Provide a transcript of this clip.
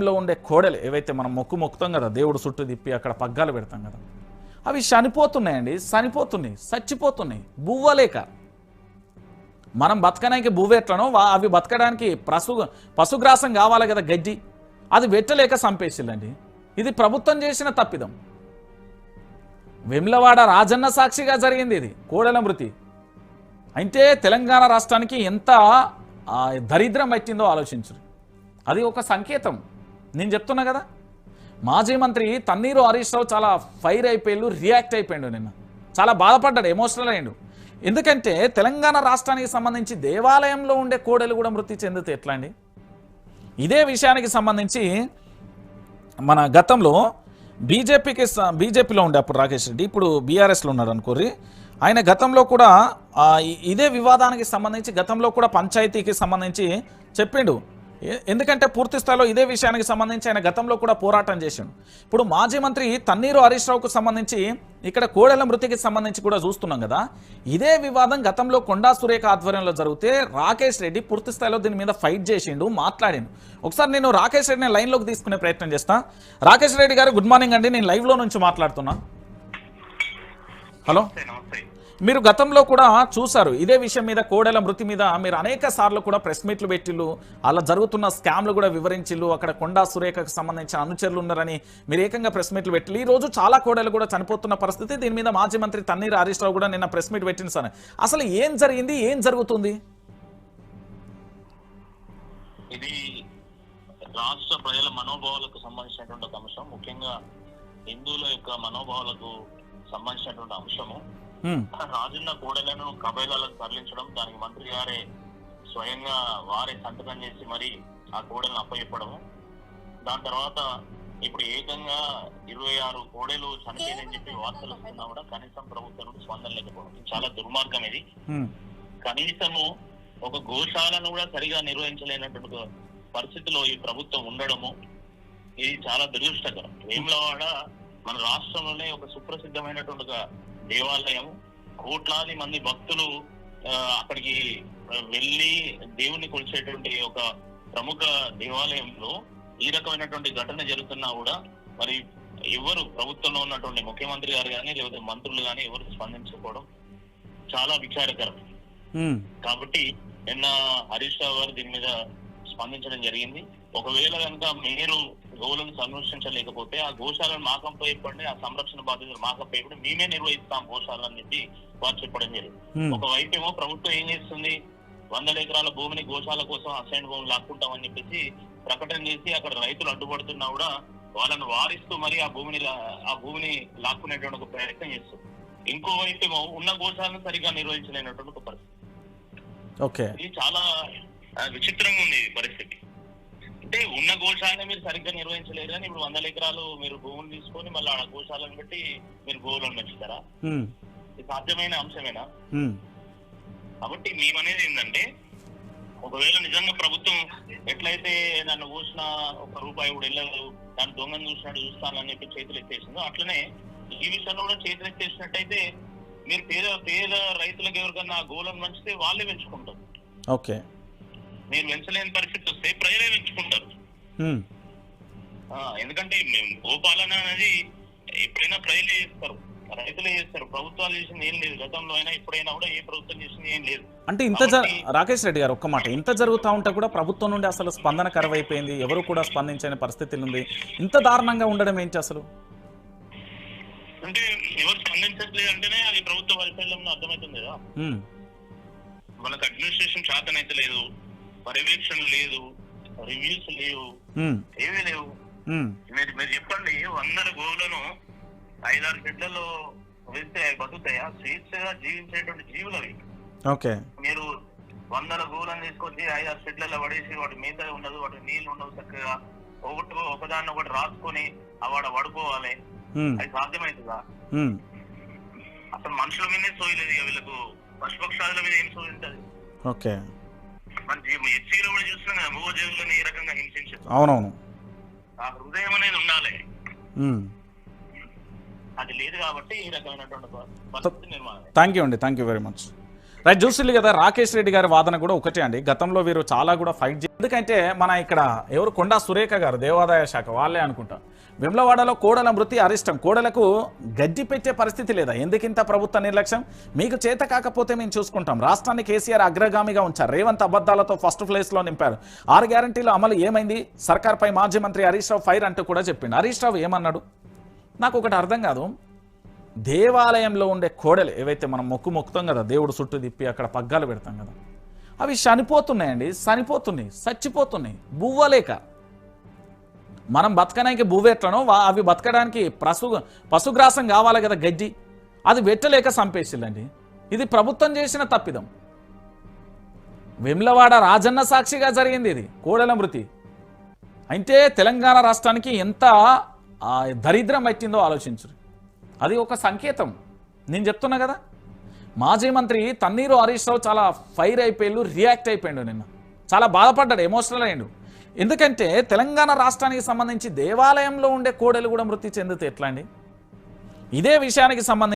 లో ఉండే కోడలు ఏవైతే మనం మొక్కు మొక్కుతాం కదా దేవుడు చుట్టూ తిప్పి అక్కడ పగ్గాలు పెడతాం కదా అవి చనిపోతున్నాయండి చనిపోతున్నాయి చచ్చిపోతున్నాయి బువ్వలేక. మనం బతకడానికి బువ్వెట్లనో వా- అవి బతకడానికి పశు పశుగ్రాసం కావాలి కదా గడ్డి అది పెట్టలేక చంపేసిల్లండి. ఇది ప్రభుత్వం చేసిన తప్పిదం. వెమ్లవాడ రాజన్న సాక్షిగా జరిగింది ఇది కోడల మృతి. అయితే తెలంగాణ రాష్ట్రానికి ఎంత దరిద్రం వచ్చిందో ఆలోచించరు. అది ఒక సంకేతం. నేను చెప్తున్నా కదా? మాజీ మంత్రి తన్నీరు హరీష్ రావు చాలా ఫైర్ అయిపోయాడు రియాక్ట్ అయిపోయాడు నిన్న. చాలా బాధపడ్డాడు ఎమోషనల్ అయ్యాడు. ఎందుకంటే తెలంగాణ రాష్ట్రానికి సంబంధించి దేవాలయంలో ఉండే కోడలు కూడా మృతి చెందితే ఎట్లా అండి? ఇదే విషయానికి సంబంధించి మన గతంలో బీజేపీకి బీజేపీలో ఉండే అప్పుడు రాకేష్ రెడ్డి ఇప్పుడు బీఆర్ఎస్లో ఉన్నాడు అనుకోరి ఆయన గతంలో కూడా ఇదే వివాదానికి సంబంధించి గతంలో కూడా పంచాయతీకి సంబంధించి చెప్పిండు. ఎందుకంటే పూర్తి స్థాయిలో ఇదే విషయానికి సంబంధించి ఆయన గతంలో కూడా పోరాటం చేసిండు. ఇప్పుడు మాజీ మంత్రి తన్నీరు హరీష్ రావుకు సంబంధించి ఇక్కడ కోడెల మృతికి సంబంధించి కూడా చూస్తున్నాం కదా. ఇదే వివాదం గతంలో కొండా సురేఖ ఆధ్వర్యంలో జరిగితే రాకేష్ రెడ్డి పూర్తి స్థాయిలో దీని మీద ఫైట్ చేసిండు మాట్లాడిండు. ఒకసారి నేను రాకేష్ రెడ్డిని లైన్లోకి తీసుకునే ప్రయత్నం చేస్తా. రాకేష్ రెడ్డి గారు గుడ్ మార్నింగ్ అండి. నేను లైవ్లో నుంచి మాట్లాడుతున్నా. హలో? మీరు గతంలో కూడా చూసారు ఇదే విషయం మీద కోడెల మృతి మీద మీరు అనేక సార్లు కూడా ప్రెస్ మీట్లు పెట్టిల్లు అలా జరుగుతున్న స్కామ్లు కూడా వివరించిల్లు అక్కడ కొండా సురేఖకు సంబంధించిన అనుచరులు ఉన్నారని మీరు ఏకంగా ప్రెస్ మీట్లు పెట్టిల్లు. ఈ రోజు చాలా కోడలు కూడా చనిపోతున్న పరిస్థితి దీని మీద మాజీ మంత్రి తన్నీర్ హరీష్ రావు కూడా నిన్న ప్రెస్ మీట్ పెట్టిన సార్. అసలు ఏం జరిగింది ఏం జరుగుతుంది? ఇది రాష్ట్ర ప్రజల మనోభావాలకు సంబంధించినటువంటి ఒక అంశం ముఖ్యంగా హిందువుల యొక్క మనోభావాలకు సంబంధించినటువంటి అంశము. రాజన్న కూడలను కబైలాలకు తరలించడం దానికి మంత్రి గారే స్వయంగా వారే సంతకం చేసి మరి ఆ కూడలను అప్పచెప్పడము. దాని తర్వాత ఇప్పుడు ఏకంగా ఇరవై ఆరు కోడలు చనిపోయిందని చెప్పి వార్తలు వస్తున్నా కూడా కనీసం ప్రభుత్వం నుండి స్పందన లేకపోవడం. ఇది చాలా దుర్మార్గం ఇది. హ్మ్, కనీసము ఒక గోశాలను కూడా సరిగా నిర్వహించలేనటువంటి పరిస్థితిలో ఈ ప్రభుత్వం ఉండడము ఇది చాలా దురదృష్టకరం. వేములవాడ మన రాష్ట్రంలోనే ఒక సుప్రసిద్ధమైనటువంటి ఒక దేవాలయం కోట్లాది మంది భక్తులు అక్కడికి వెళ్ళి దేవుని కొలిచేటువంటి ఒక ప్రముఖ దేవాలయంలో ఈ రకమైనటువంటి ఘటన జరుగుతున్నా కూడా మరి ఎవరు ప్రభుత్వంలో ఉన్నటువంటి ముఖ్యమంత్రి గారు కానీ లేకపోతే మంత్రులు కానీ ఎవరు స్పందించకపోవడం చాలా విచారకరం. కాబట్టి నిన్న హరీష్ రావు గారు దీని మీద స్పందించడం జరిగింది. ఒకవేళ కనుక మీరు గోవులను సంరక్షించలేకపోతే ఆ గోశాలను మాకంపై ఇవ్వండి ఆ సంరక్షణ బాధ్యతలు మాకంపై ఇవ్వండి మేమే నిర్వహిస్తాం గోశాలను అని చెప్పి వారు చెప్పడం జరిగింది. ఒకవైపు ఏమో ప్రభుత్వం ఏం చేస్తుంది? వందల ఎకరాల భూమిని గోశాల కోసం అసైన్ భూములు లాక్కుంటామని చెప్పేసి ప్రకటన చేసి అక్కడ రైతులు అడ్డుపడుతున్నా కూడా వాళ్ళను వారిస్తూ మరి ఆ భూమిని ఆ భూమిని లాక్కునేటువంటి ఒక ప్రయత్నం చేస్తుంది. ఇంకోవైపు ఏమో ఉన్న గోశాలను సరిగా నిర్వహించలేనటువంటి ఒక పరిస్థితి. ఓకే. ఇది చాలా విచిత్రంగా ఉంది పరిస్థితి. అంటే ఉన్న గోశాలను మీరు సరిగ్గా నిర్వహించలేరు కానీ ఇప్పుడు వందల ఎకరాలు మీరు భూములు తీసుకొని మళ్ళీ ఆ గోశాలను బట్టి మీరు గోవులను పెంచుతారా సాధ్యమైన అంశమేనా? కాబట్టి మేమనేది ఏంటంటే ఒకవేళ నిజంగా ప్రభుత్వం ఎట్లయితే నన్ను కూసిన ఒక రూపాయి కూడా వెళ్ళదు దాన్ని దొంగను చూసినట్టు చూస్తానని చెప్పి చేతులు ఎత్తేసిందో అట్లనే ఈ విషయంలో కూడా చేతులు ఎత్తేసినట్టయితే మీరు పేద పేద రైతులకు ఎవరికన్నా గోలను పెంచితే వాళ్ళే పెంచుకుంటారు. ఓకే. మీరు పెంచలేని పరిస్థితి వస్తే ప్రజలే పెంచుకుంటారు ఎందుకంటే మేము గోపాలన అనేది ఎప్పుడైనా ప్రజలే చేస్తారు. రైతులే చేస్తారు. ప్రభుత్వాలు చేసింది ఏం లేదు. గతంలో అయినా ఇప్పుడైనా కూడా ఏ ప్రభుత్వం చేసింది ఏం లేదు. అంటే ఇంత రాకేష్ రెడ్డి గారు ఒక్క మాట. ఇంత జరుగుతూ ఉంటే కూడా ప్రభుత్వం నుండి అసలు స్పందన కరువైపోయింది. ఎవరు కూడా స్పందించని పరిస్థితులు ఉంది. ఇంత దారుణంగా ఉండడం ఏంటి అసలు? అంటే ఎవరు స్పందించట్లేదు అంటేనే అది ప్రభుత్వ వైఫల్యంలో అర్థమవుతుంది కదా. మనకు అడ్మినిస్ట్రేషన్ శాతనైతే లేదు. పర్యవేక్షణ లేదు రివ్యూస్ లేవు ఏమీ లేవు. మీరు మీరు చెప్పండి వందల గోవులను ఐదారు వేస్తే అవి బతుకుతాయా? స్వేచ్ఛగా జీవించేటువంటి జీవులు అవి. ఓకే. మీరు వందల గోవులను తీసుకొచ్చి ఐదారు షెడ్లలో పడేసి వాటి మీద ఉండదు వాటి నీళ్ళు ఉండవు చక్కగా. ఒకటి ఒకదాన్ని ఒకటి రాసుకొని ఆ వాడు పడుకోవాలి అది సాధ్యమవుతుందా? హ్మ్, అసలు మనుషుల మీదే సోయలేదు ఇక వీళ్ళకు. పశుపక్షాదుల మీద ఏం సోయి ఉంటుంది ఓకే. మన హెచ్సీలో కూడా చూస్తున్నాం కదా మూగ జీవులను ఏ రకంగా హింసించారు అవునవును. ఆ హృదయం అనేది ఉండాలి. అది లేదు కాబట్టి ఈ రకమైనటువంటి థ్యాంక్ యూ అండి. Thank you very much. Right చూసింది కదా రాకేష్ రెడ్డి గారి వాదన కూడా ఒకటే అండి. గతంలో వీరు చాలా కూడా ఫైట్ ఎందుకంటే మన ఇక్కడ ఎవరు? కొండా సురేఖ గారు దేవాదాయ శాఖ వాళ్ళే అనుకుంటా. విమ్లవాడలో కోడల మృతి అరిష్టం. కోడలకు గడ్డి పెట్టే పరిస్థితి లేదా? ఎందుకింత ప్రభుత్వ నిర్లక్ష్యం? మీకు చేత కాకపోతే మేము చూసుకుంటాం. రాష్ట్రాన్ని కేసీఆర్ అగ్రగామిగా ఉంచారు. రేవంత్ అబద్ధాలతో ఫస్ట్ ప్లేస్లో నింపారు. ఆరు గ్యారంటీల అమలు ఏమైంది? సర్కార్పై మాజీ మంత్రి హరీష్ రావు ఫైర్ అంటూ కూడా చెప్పిండు. హరీష్ రావు ఏమన్నాడు? నాకు ఒకటి అర్థం కాదు. దేవాలయంలో ఉండే కోడలు ఏవైతే మనం మొక్కు మొక్కుతాం కదా దేవుడు చుట్టూ తిప్పి అక్కడ పగ్గాలు పెడతాం కదా అవి చనిపోతున్నాయండి చనిపోతున్నాయి చచ్చిపోతున్నాయి బువ్వలేక. మనం బతకడానికి బువ్వెట్లనో వా- అవి బతకడానికి ప్రసు పశుగ్రాసం కావాలి కదా గడ్డి అది పెట్టలేక చంపేసిల్లండి. ఇది ప్రభుత్వం చేసిన తప్పిదం. వెమ్లవాడ రాజన్న సాక్షిగా జరిగింది ఇది కోడల మృతి. అయితే తెలంగాణ రాష్ట్రానికి ఎంత దరిద్రం పట్టిందో ఆలోచించరు. అది ఒక సంకేతం. నేను చెప్తున్నా కదా? మాజీ మంత్రి తన్నీరు హరీష్ రావు చాలా ఫైర్ అయిపోయాడు రియాక్ట్ అయిపోయాడు నిన్న. చాలా బాధపడ్డాడు ఎమోషనల్ అయ్యాడు. ఎందుకంటే తెలంగాణ రాష్ట్రానికి సంబంధించి దేవాలయంలో ఉండే కోడలు కూడా మృతి చెందితే ఎట్లా అండి? ఇదే విషయానికి సంబంధించి